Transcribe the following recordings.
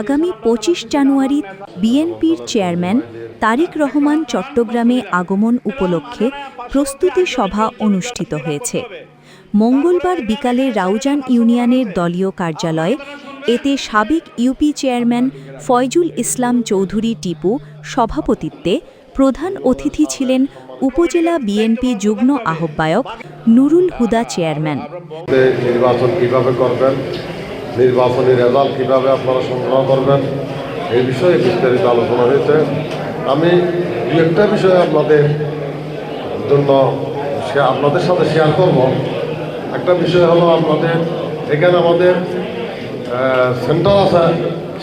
আগামী পঁচিশ জানুয়ারি বিএনপির চেয়ারম্যান তারিক রহমান চট্টগ্রামে আগমন উপলক্ষে প্রস্তুতি সভা অনুষ্ঠিত হয়েছে। মঙ্গলবার বিকালে রাউজান ইউনিয়নের দলীয় কার্যালয়ে এতে সাবেক ইউপি চেয়ারম্যান ফয়জুল ইসলাম চৌধুরী টিপু সভাপতিত্বে প্রধান অতিথি ছিলেন উপজেলা বিএনপি যুগ্ম আহ্বায়ক নুরুল হুদা চেয়ারম্যান। নির্বাচন করবেন? নির্বাচনী রেজাল্ট কীভাবে আপনারা সংগ্রহ করবেন, এই বিষয়ে বিস্তারিত আলোচনা হয়েছে। আমি দু একটা বিষয়ে আপনাদের জন্য আপনাদের সাথে শেয়ার করব। একটা বিষয় হলো আপনাদের, এখানে আমাদের সেন্টার আছে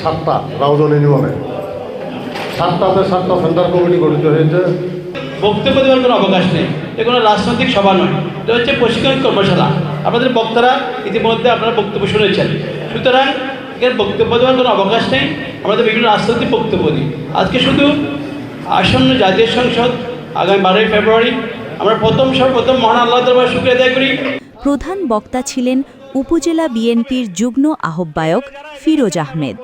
সাতটা রাউজন ইউনিয়নে সাতটাতে সাতটা সেন্টার কমিটি গঠিত হয়েছে। বক্তব্য দেওয়ার কোনো অবকাশ নেই। এ কোনো রাজনৈতিক সভা নয়। এটা হচ্ছে প্রশিক্ষণ কর্মশালা। আপনাদের বক্তারা ইতিমধ্যে আপনারা বক্তব্য শুনেছেন। সুতরাং এখানে বক্তব্য দেওয়ার কোনো অবকাশ নেই। আমাদের বিভিন্ন রাজনৈতিক বক্তব্য দিই আজকে শুধু আসন্ন জাতীয় সংসদ আগামী বারোই ফেব্রুয়ারি। আমরা প্রথম সর্বপ্রথম মহান আল্লাহ দরবার শুক্রিয়া আদায় করি। প্রধান বক্তা ছিলেন উপজেলা বিএনপির যুগ্ম আহ্বায়ক ফিরোজ আহমেদ।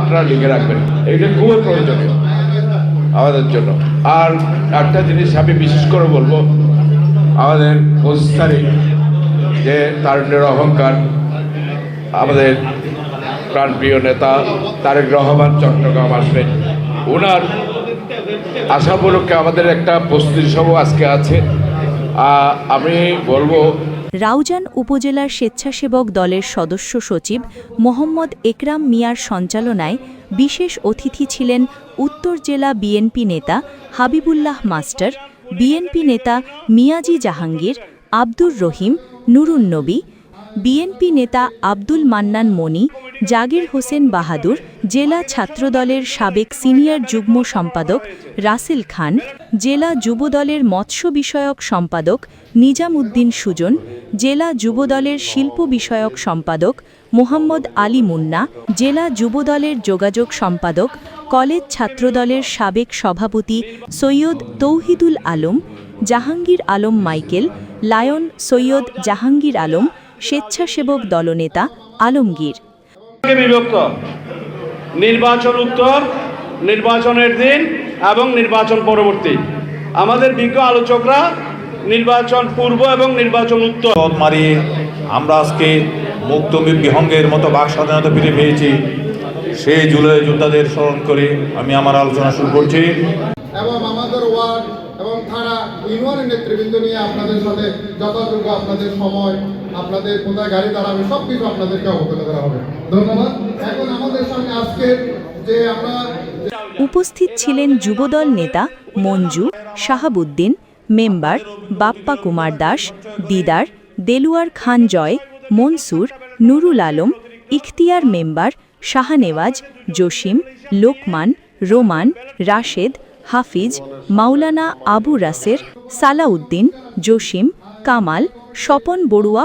আপনারা লিখে রাখবেন। এটা খুবই প্রয়োজনীয় আমাদের জন্য। আর একটা জিনিস আমি বিশেষ করে বলব আমাদের পঁচিশ তারিখ যে তারুণ্যের অহংকার আমাদের প্রাণপ্রিয় নেতা তারেক রহমান চট্টগ্রাম আসবেন। ওনার আশা উপলক্ষে আমাদের একটা প্রস্তুতি সভা আজকে আছে। আমি বলব, রাউজান উপজেলার স্বেচ্ছাসেবক দলের সদস্য সচিব মোহাম্মদ একরাম মিয়ার সঞ্চালনায় বিশেষ অতিথি ছিলেন উত্তর জেলা বিএনপি নেতা হাবিবুল্লাহ মাস্টার, বিএনপি নেতা মিয়াজি জাহাঙ্গীর, আব্দুর রহিম নুরুন্নবী বিএনপি নেতা আব্দুল মান্নান মনি, জাগির হোসেন বাহাদুর, জেলা ছাত্রদলের সাবেক সিনিয়র যুগ্ম সম্পাদক রাসেল খান, জেলা যুবদলের মৎস্য বিষয়ক সম্পাদক নিজাম উদ্দিন সুজন, জেলা যুবদলের শিল্প বিষয়ক সম্পাদক মোহাম্মদ আলী মুন্না, জেলা যুবদলের যোগাযোগ সম্পাদক কলেজ ছাত্রদলের সাবেক সভাপতি সৈয়দ তৌহিদুল আলম, জাহাঙ্গীর আলম মাইকেল, লায়ন সৈয়দ জাহাঙ্গীর আলম স্বেচ্ছাসেবক দলনেতা আলমগীর। বিভক্ত? নির্বাচন উত্তর নির্বাচনের দিন এবং নির্বাচন পরবর্তী। আমাদের বিজ্ঞ আলোচকরা নির্বাচন পূর্ব এবং নির্বাচন উত্তর। মারিয়ে আমরা আজকে মুক্ত বিহঙ্গের মতো বাক স্বাধীনতা ফিরে পেয়েছি। সেই জুলাই যোদ্ধাদের স্মরণ করে আমি আমার আলোচনা শুরু করছি। এবং আমাদের ওয়ার্ড এবং থানা ইউনিয়নের নেতৃবৃন্দ নিয়ে আপনাদের সাথে যথাযোগ্য আপনাদের সময়, আপনাদের কোথায় গাড়ি দাঁড়াবে সব কিছু আপনাদেরকে অবগত করা হবে। ধন্যবাদ। এখন আমাদের সামনে আজকের যে আমরা উপস্থিত ছিলেন যুবদল নেতা মঞ্জু, শাহাবুদ্দিন, মেম্বার বাপ্পা কুমার দাস, দিদার দেলুয়ার খান জয়, মনসুর, নুরুল আলম, ইখতিয়ার মেম্বার শাহনেওয়াজ, জসিম, লোকমান, রোমান, রাশেদ হাফিজ মাওলানা আবু রাসের সালাউদ্দিন জসিম কামাল স্বপন বড়ুয়া